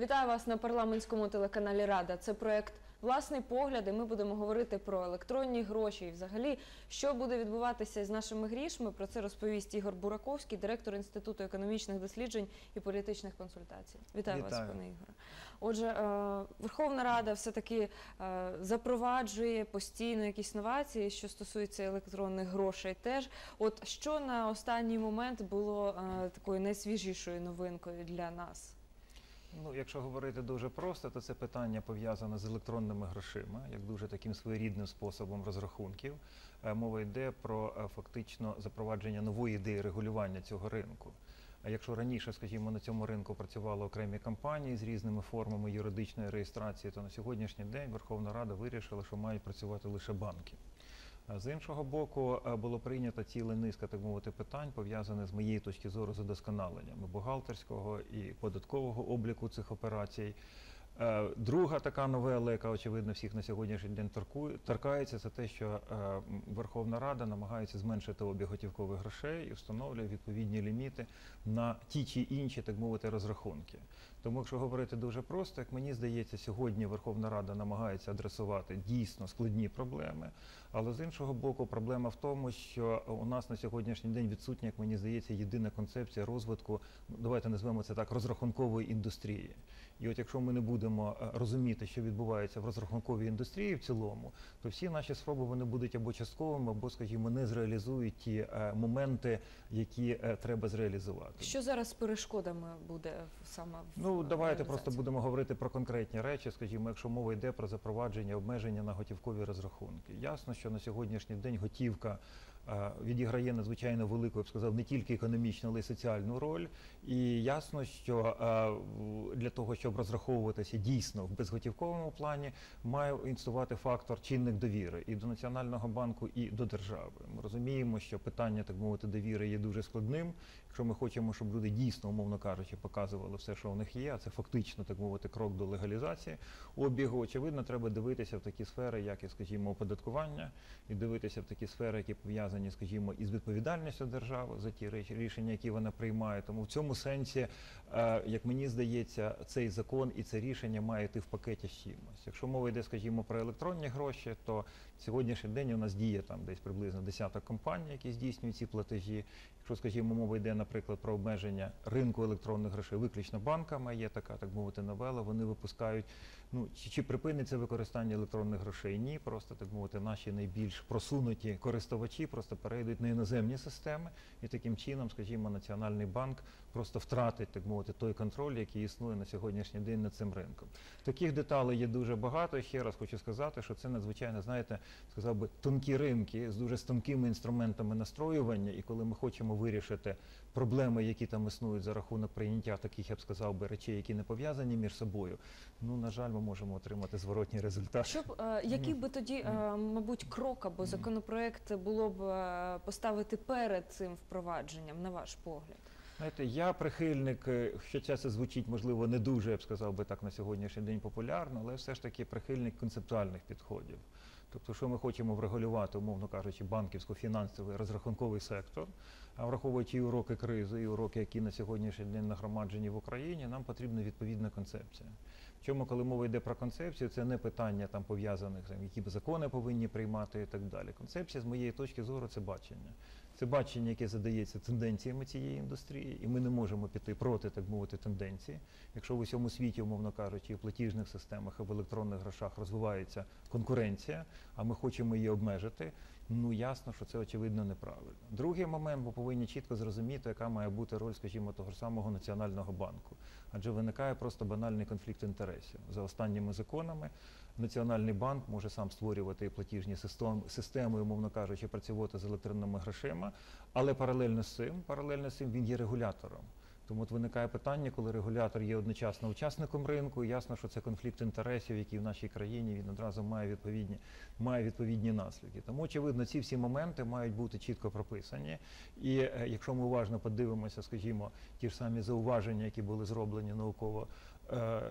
Вітаю вас на парламентському телеканалі Рада. Це проект Власний погляд. І ми будемо говорити про електронні гроші і взагалі, що буде відбуватися з нашими грішми. Про це розповість Ігор Бураковський, директор Інституту економічних досліджень і політичних консультацій. Вітаю, вас, пане Ігоре. Отже, е, Верховна Рада все таки е, запроваджує постійно якісь новації, що стосуються електронних грошей. Теж, от що на останній момент було е, такою найсвіжішою новинкою для нас? Ну, якщо говорити дуже просто, то це питання пов'язане з електронними грошима, як дуже таким своєрідним способом розрахунків. Е, Мова йде про е, фактично запровадження нової ідеї регулювання цього ринку. А якщо раніше, скажімо, на цьому ринку працювали окремі компанії з різними формами юридичної реєстрації, то на сьогоднішній день Верховна Рада вирішила, що мають працювати лише банки. З іншого боку, е, було прийнято ціла низка, так мовити, питань, пов'язаних з моєї точки зору з удосконаленням бухгалтерського і податкового обліку цих операцій. Е, Друга така новела, яка очевидно всіх на сьогоднішній день торкається, це те, що е, Верховна Рада намагається зменшити обіг готівкових грошей і встановлює відповідні ліміти на ті чи інші, так мовити, розрахунки. Тому, якщо говорити дуже просто, як мені здається, сьогодні Верховна Рада намагається адресувати дійсно складні проблеми, але з іншого боку, проблема в тому, що у нас на сьогоднішній день відсутня, як мені здається, єдина концепція розвитку, ну, давайте назвемо це так, розрахункової індустрії. І от якщо ми не будемо е, розуміти, що відбувається в розрахунковій індустрії в цілому, то всі наші спроби вони будуть або частковими, або, скажімо, не зреалізують ті е, моменти, які е, треба зреалізувати. Що зараз з перешкодами буде саме в Ну, давайте просто будемо говорити про конкретні речі, скажімо, якщо мова йде про запровадження обмеження на готівкові розрахунки. Ясно, що на сьогоднішній день готівка відіграє надзвичайно велику, я б сказав, не тільки економічну, але й соціальну роль. І ясно, що е, для того, щоб розраховуватися дійсно в безготівковому плані, має інстувати фактор чинник довіри і до Національного банку, і до держави. Ми розуміємо, що питання, так мовити, довіри є дуже складним. Якщо ми хочемо, щоб люди дійсно, умовно кажучи, показували все, що у них є, а це фактично, так мовити, крок до легалізації обігу, очевидно, треба дивитися в такі сфери, як і, скажімо, оподаткування, і дивитися в такі сфери, які пов'язані, скажімо, із відповідальністю держави за ті рішення, які вона приймає. Тому в цьому сенсі, е, як мені здається, цей закон і це рішення має йти в пакеті з чимось. Якщо мова йде, скажімо, про електронні гроші, то сьогоднішній день у нас діє там десь приблизно десяток компаній, які здійснюють ці платежі. Якщо, скажімо, мова йде, наприклад, про обмеження ринку електронних грошей, виключно банками є така, так мовити, новела. Вони випускають. Ну чи, чи припиниться використання електронних грошей? Ні, просто так мовити, наші найбільш просунуті користувачі просто перейдуть на іноземні системи, і таким чином, скажімо, Національний банк просто втратить, так мовити, той контроль, який існує на сьогоднішній день над цим ринком. Таких деталей є дуже багато. І ще раз хочу сказати, що це надзвичайно, знаєте, сказав би, тонкі ринки з дуже тонкими інструментами настроювання. І коли ми хочемо вирішити проблеми, які там існують за рахунок прийняття таких, я б сказав би, речей, які не пов'язані між собою, ну на жаль, ми можемо отримати зворотній результат. Щоб е, який би тоді, е, мабуть, крок або законопроект було б поставити перед цим впровадженням, на ваш погляд? Знаєте, я прихильник, е, хоча це звучить, можливо, не дуже, я б сказав би так на сьогоднішній день популярно, але все ж таки прихильник концептуальних підходів. Тобто, що ми хочемо врегулювати, умовно кажучи, банківсько-фінансовий розрахунковий сектор, враховуючи і уроки кризи, і уроки, які на сьогоднішній день нагромаджені в Україні, нам потрібна відповідна концепція. Чому, коли мова йде про концепцію, це не питання там пов'язаних, які закони повинні приймати і так далі. Концепція, з моєї точки зору, це бачення. Це бачення, яке задається тенденціями цієї індустрії, і ми не можемо піти проти, так мовити, тенденції. Якщо в усьому світі, умовно кажучи, і в платіжних системах і в електронних грошах розвивається конкуренція, а ми хочемо її обмежити, ну ясно, що це очевидно неправильно. Другий момент, ми повинні чітко зрозуміти, яка має бути роль, скажімо, того ж самого національного банку. Адже виникає просто банальний конфлікт інтересів. За останніми законами Національний банк може сам створювати платіжні систем- системи, умовно кажучи, працювати з електронними грошима, але паралельно з цим, паралельно з цим він є регулятором. Тому от виникає питання, коли регулятор є одночасно учасником ринку, ясно, що це конфлікт інтересів, який в нашій країні він одразу має відповідні, має відповідні наслідки. Тому, очевидно, ці всі моменти мають бути чітко прописані. І е, якщо ми уважно подивимося, скажімо, ті ж самі зауваження, які були зроблені науково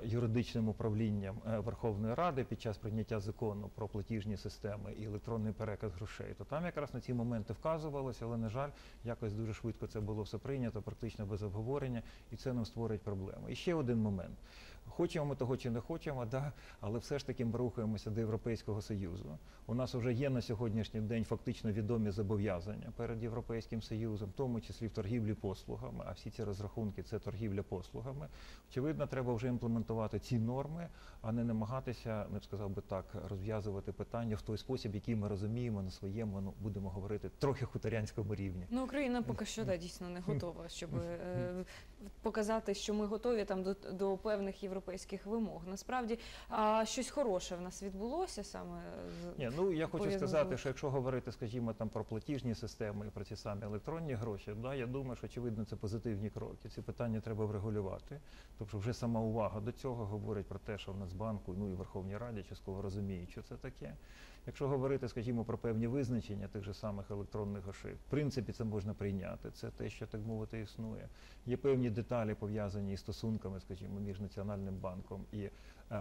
юридичним управлінням е, Верховної Ради під час прийняття закону про платіжні системи і електронний переказ грошей, то там якраз на ці моменти вказувалося, але на жаль, якось дуже швидко це було все прийнято, практично без обговорення, і це нам створить проблеми. І ще один момент. Хочемо ми того чи не хочемо, да, але все ж таки ми рухаємося до Європейського Союзу. У нас вже є на сьогоднішній день фактично відомі зобов'язання перед Європейським Союзом, в тому числі в торгівлі послугами, а всі ці розрахунки це торгівля послугами. Очевидно, треба вже імплементувати ці норми, а не намагатися, не б сказав би так, розв'язувати питання в той спосіб, який ми розуміємо на своєму, ну будемо говорити, трохи хуторянському рівні. Ну, Україна поки що да, дійсно не готова, щоб е, показати, що ми готові там до, до певних європейських вимог. Насправді, а щось хороше в нас відбулося саме з Ні, ну я хочу сказати, що якщо говорити, скажімо, там про платіжні системи і про ці самі електронні гроші, да, я думаю, що очевидно це позитивні кроки. Ці питання треба врегулювати. Тобто вже сама увага до цього говорить про те, що в Нацбанку, ну і Верховній Раді частково розуміють, що це таке. Якщо говорити, скажімо, про певні визначення тих же самих електронних грошей, в принципі, це можна прийняти. Це те, що так мовити існує. Є певні деталі пов'язані із стосунками, скажімо, між Національним банком і е,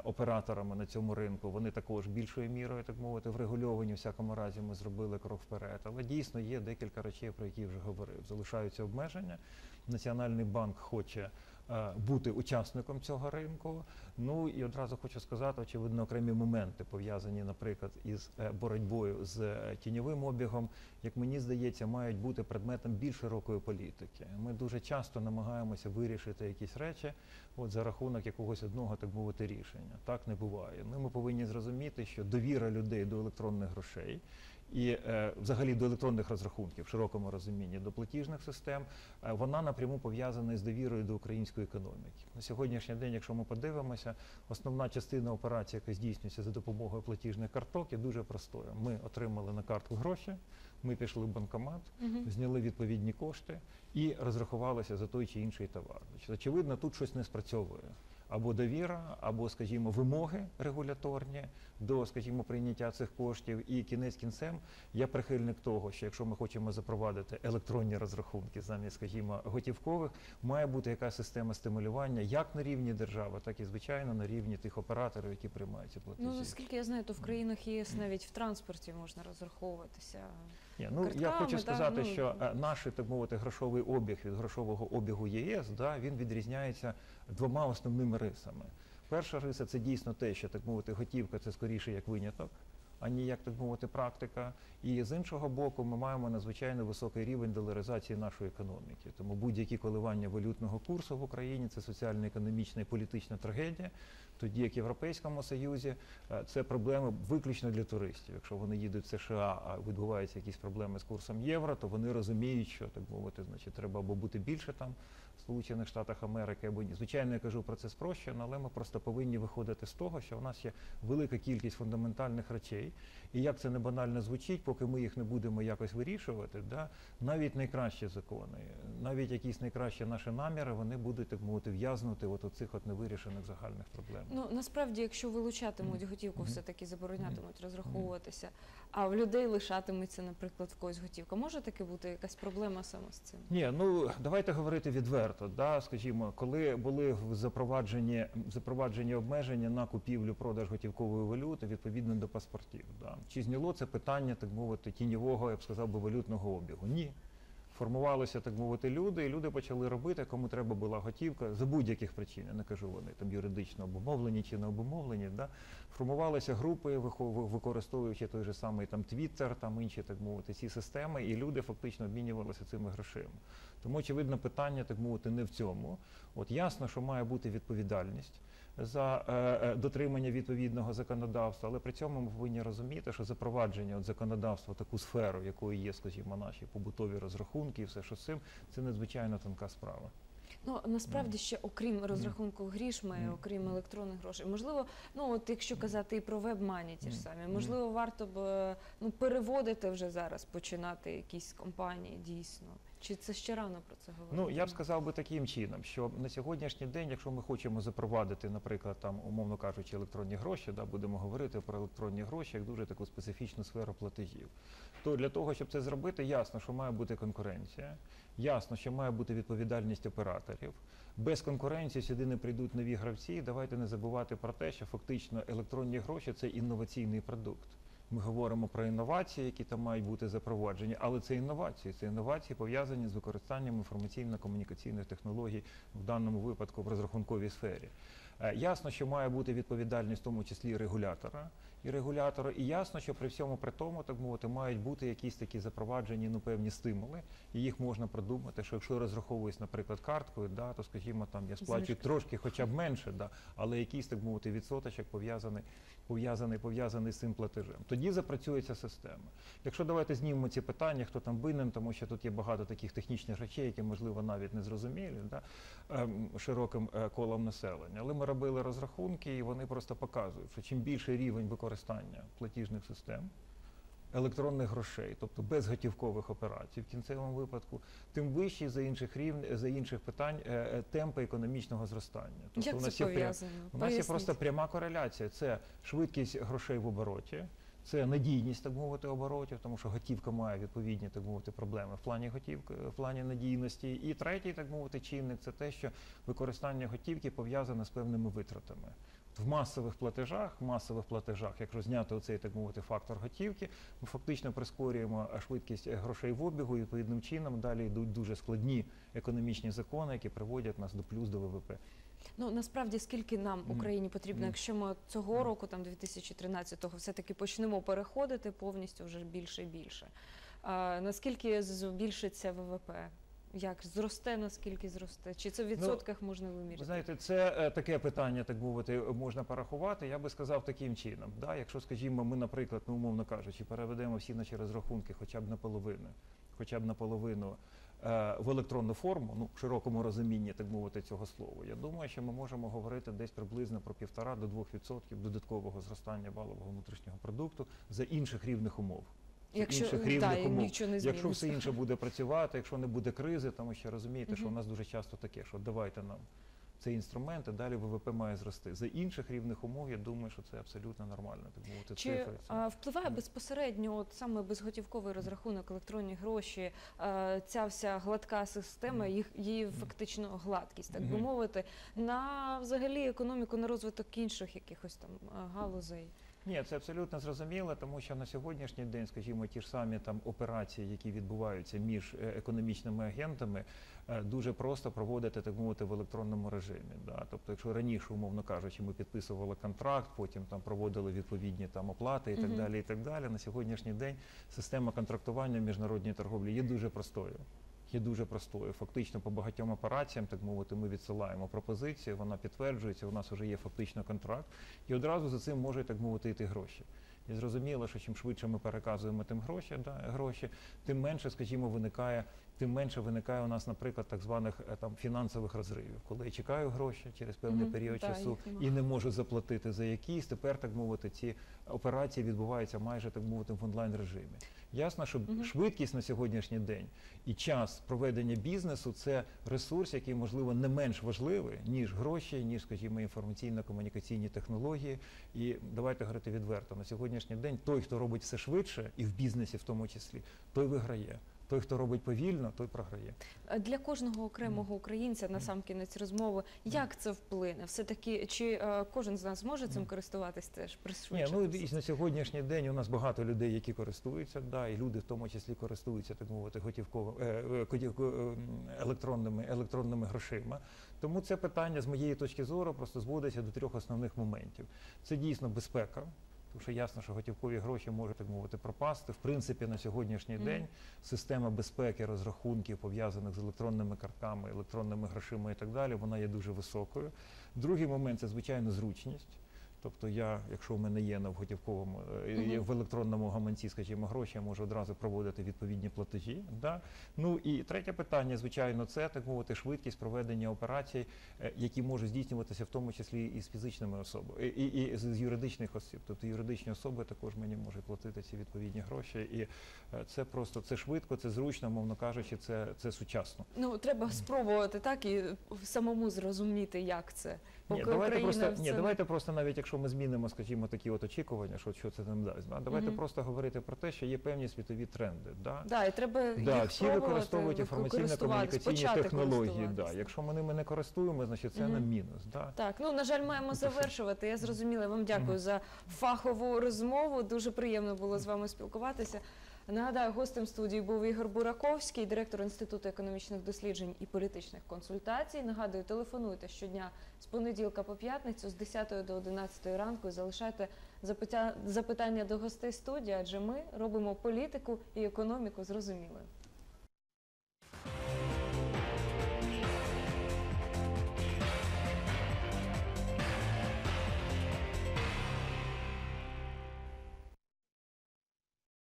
операторами на цьому ринку. Вони також більшою мірою, так мовити, врегульовані. В всякому разі, ми зробили крок вперед. Але дійсно є декілька речей, про які вже говорив. Залишаються обмеження. Національний банк хоче бути учасником цього ринку. Ну і одразу хочу сказати, очевидно, окремі моменти пов'язані, наприклад, із е, боротьбою з е, тіньовим обігом, як мені здається, мають бути предметом більш широкої політики. Ми дуже часто намагаємося вирішити якісь речі от за рахунок якогось одного, так мовити, рішення. Так не буває. Ну, ми повинні зрозуміти, що довіра людей до електронних грошей і е, взагалі до електронних розрахунків в широкому розумінні до платіжних систем, е, вона напряму пов'язана з довірою до української економіки. На сьогоднішній день, якщо ми подивимося, основна частина операцій, яка здійснюється за допомогою платіжних карток, є дуже простою. Ми отримали на картку гроші, ми пішли в банкомат, Мгм. зняли відповідні кошти і розрахувалися за той чи інший товар. Очевидно, тут щось не спрацьовує. Або довіра, або, скажімо, вимоги регуляторні до, скажімо, прийняття цих коштів. І кінець кінцем я прихильник того, що якщо ми хочемо запровадити електронні розрахунки замість, скажімо, готівкових, має бути якась система стимулювання як на рівні держави, так і звичайно на рівні тих операторів, які приймають ці платежі. Ну, наскільки я знаю, то в країнах ЄС навіть в транспорті можна розраховуватися. Ні, ну я картками, хочу да, сказати, ну, що е, наш, так мовити, грошовий обіг від грошового обігу ЄС, да, він відрізняється двома основними рисами. Перша риса це дійсно те, що так мовити, готівка це скоріше як виняток, а не як так мовити, практика. І з іншого боку, ми маємо надзвичайно високий рівень доларизації нашої економіки. Тому будь-які коливання валютного курсу в Україні це соціально-економічна і політична трагедія. Тоді як в Європейському Союзі е, це проблеми виключно для туристів. Якщо вони їдуть в США, а відбуваються якісь проблеми з курсом євро, то вони розуміють, що так мовити, значить, треба або бути більше там Сполучених Штатах Америки, або ні. Звичайно, я кажу про це спрощено, але ми просто повинні виходити з того, що в нас є велика кількість фундаментальних речей, і як це не банально звучить, поки ми їх не будемо якось вирішувати, да, навіть найкращі закони, навіть якісь найкращі наші наміри, вони будуть так мовити в'язнути от у цих от невирішених загальних проблем. Ну насправді, якщо вилучатимуть готівку, Мгм. все таки заборонятимуть розраховуватися, а в людей лишатиметься, наприклад, в когось готівка. Може таки бути якась проблема саме з цим? Ні, ну давайте говорити відверто. Да, скажімо, коли були в запроваджені обмеження на купівлю продаж готівкової валюти відповідно до паспортів. Да. Чи зняло це питання, так мовити, тіньового, я б сказав би, валютного обігу? Ні. Формувалися, так мовити, люди, і люди почали робити, кому треба була готівка за будь-яких причин. Я не кажу вони там юридично обумовлені чи не обумовлені. Да? Формувалися групи, використовуючи той же самий там Twitter, там інші так мовити, ці системи, і люди фактично обмінювалися цими грошима. Тому очевидно питання, так мовити, не в цьому. От ясно, що має бути відповідальність за е, е, дотримання відповідного законодавства, але при цьому ми повинні розуміти, що запровадження от законодавства в таку сферу, якою є, скажімо, наші побутові розрахунки, і все, що з цим, це надзвичайно тонка справа. Ну насправді ще окрім розрахунку грішми, окрім електронних грошей, можливо, ну от якщо казати і про веб-мані ті ж самі, можливо, варто б е, ну переводити вже зараз, починати якісь компанії дійсно. Чи це ще рано про це говорити? Ну я б сказав би таким чином, що на сьогоднішній день, якщо ми хочемо запровадити, наприклад, там, умовно кажучи, електронні гроші, да, будемо говорити про електронні гроші як дуже таку специфічну сферу платежів, то для того, щоб це зробити, ясно, що має бути конкуренція, ясно, що має бути відповідальність операторів. Без конкуренції сюди не прийдуть нові гравці. Давайте не забувати про те, що фактично електронні гроші це інноваційний продукт. Ми говоримо про інновації, які там мають бути запроваджені, але це інновації. Це інновації пов'язані з використанням інформаційно-комунікаційних технологій в даному випадку в розрахунковій сфері. Е, Ясно, що має бути відповідальність в тому числі і регулятора. І регулятора, і ясно, що при всьому при тому, так мовити, мають бути якісь такі запроваджені ну, певні стимули, і їх можна продумати, що якщо розраховуюсь, наприклад, карткою, да, то скажімо, там я сплачу Знижки. трошки, хоча б менше, да, але якийсь так мовити відсоточок пов'язаний, пов'язаний, пов'язаний з цим платежем. Тоді запрацює ця система. Якщо давайте знімемо ці питання, хто там винен, тому що тут є багато таких технічних речей, які можливо навіть не зрозумілі да, ем, широким е, колом населення. Але ми робили розрахунки, і вони просто показують, що чим більший рівень використання платіжних систем. Електронних грошей, тобто безготівкових операцій в кінцевому випадку, тим вищі за інших рівень за інших питань е, е, темпи економічного зростання. Тобто Як у це нас є прям- пов'язано? у нас є просто пряма кореляція. Це швидкість грошей в обороті, це надійність, так мовити, оборотів, тому що готівка має відповідні, так мовити, проблеми в плані готівки, в плані надійності. І третій, так мовити, чинник це те, що використання готівки пов'язане з певними витратами. В масових платежах, в масових платежах, якщо зняти оцей так мовити фактор готівки, ми фактично прискорюємо е, швидкість е, грошей в обігу. І відповідним чином далі йдуть дуже складні економічні закони, які приводять нас до плюс до ВВП. Ну насправді скільки нам Україні потрібно, якщо ми цього року, там 2013-го, все-таки почнемо переходити повністю вже більше і більше. А, наскільки збільшиться ВВП? Як зросте, наскільки зросте? Чи це в відсотках можна Ви виміряти? знаєте, це е, таке питання, так мовити, можна порахувати. Я би сказав таким чином. Да? Якщо, скажімо, ми, наприклад, ну, умовно кажучи, переведемо всі наші розрахунки хоча б наполовину, хоча б наполовину в електронну форму, ну, в широкому розумінні, так мовити, цього слова, я думаю, що ми можемо говорити десь приблизно про півтора до двох відсотків додаткового зростання валового внутрішнього продукту за інших рівних умов. Якщо інших рівних та, умов. нічого не Якщо все інше буде працювати, якщо не буде кризи, тому що розумієте, що у нас дуже часто таке, що давайте нам цей інструмент, і далі ВВП має зрости. За інших рівних умов, я думаю, що це абсолютно нормально. Так мовити, Чи цифри. це- впливає безпосередньо от саме безготівковий розрахунок, електронні гроші, ця вся гладка система, їх її фактично гладкість, так би мовити, на взагалі економіку, на розвиток інших якихось там галузей? Ні, це абсолютно зрозуміло, тому що на сьогоднішній день, скажімо, ті ж самі там операції, які відбуваються між е, економічними агентами, дуже просто проводити, так мовити, в електронному режимі. Да? Тобто, якщо раніше, умовно кажучи, ми підписували контракт, потім там проводили відповідні там оплати і так Мгм. далі. І так далі. На сьогоднішній день система контрактування в міжнародній торговлі є дуже простою. Є дуже простою. Фактично по багатьом операціям, так мовити, ми відсилаємо пропозицію, вона підтверджується, у нас вже є фактично контракт, і одразу за цим можуть, так мовити, йти гроші. І зрозуміло, що чим швидше ми переказуємо тим гроші, да, гроші, тим менше, скажімо, виникає, тим менше виникає у нас, наприклад, так званих е, там фінансових розривів. Коли я чекаю гроші через певний Мгм, період да, часу і не можу заплатити за якісь, тепер так мовити, ці операції відбуваються майже так мовити в онлайн режимі. Ясно, що Мгм. швидкість на сьогоднішній день і час проведення бізнесу це ресурс, який можливо не менш важливий ніж гроші, ніж, скажімо, інформаційно-комунікаційні технології. І давайте говорити відверто. На сьогоднішній день той, хто робить все швидше, і в бізнесі в тому числі, той виграє. Той, хто робить повільно, той програє. А Для кожного окремого українця на сам кінець розмови, як це вплине? Все таки, чи е, кожен з нас зможе цим користуватись теж Ні, ну і на сьогоднішній день у нас багато людей, які користуються, да, і люди в тому числі користуються, так мовити, готівково е, е, е, електронними грошима. Тому це питання з моєї точки зору просто зводиться до трьох основних моментів. Це дійсно безпека. Тому що ясно, що готівкові гроші можуть так мовити пропасти. В принципі, на сьогоднішній Мгм. день система безпеки розрахунків пов'язаних з електронними картками, електронними грошима і так далі, вона є дуже високою. Другий момент це звичайно зручність. Тобто я, якщо в мене є на в готівковому е, Мгм. в електронному гаманці, скажімо, гроші, я можу одразу проводити відповідні платежі. Да? Ну і третє питання, звичайно, це так мовити швидкість проведення операцій, е, які можуть здійснюватися в тому числі і з фізичними особами, і, і, і з з юридичних осіб. Тобто юридичні особи також мені можуть платити ці відповідні гроші. І е, це просто це швидко, це зручно, мовно кажучи, це, це сучасно. Ну треба спробувати так і самому зрозуміти, як це. Поки Ні, давайте Україна просто ні, це давайте просто навіть якщо ми змінимо, скажімо, такі от очікування, що, що це нам дасть. Да? Давайте Мгм. просто говорити про те, що є певні світові тренди. Да? Да, і треба Да, їх всі використовують інформаційно-комунікаційні технології. Да. Якщо ми ними не користуємо, значить це Мгм. нам мінус. Да. Так, ну на жаль, маємо завершувати. Я зрозуміла. Вам дякую Мгм. за фахову розмову. Дуже приємно було з вами спілкуватися. Нагадаю, гостем студії був Ігор Бураковський, директор Інституту економічних досліджень і політичних консультацій. Нагадую, телефонуйте щодня з понеділка по п'ятницю з 10 до 11 ранку. і Залишайте запитання до гостей студії, адже ми робимо політику і економіку зрозумілою.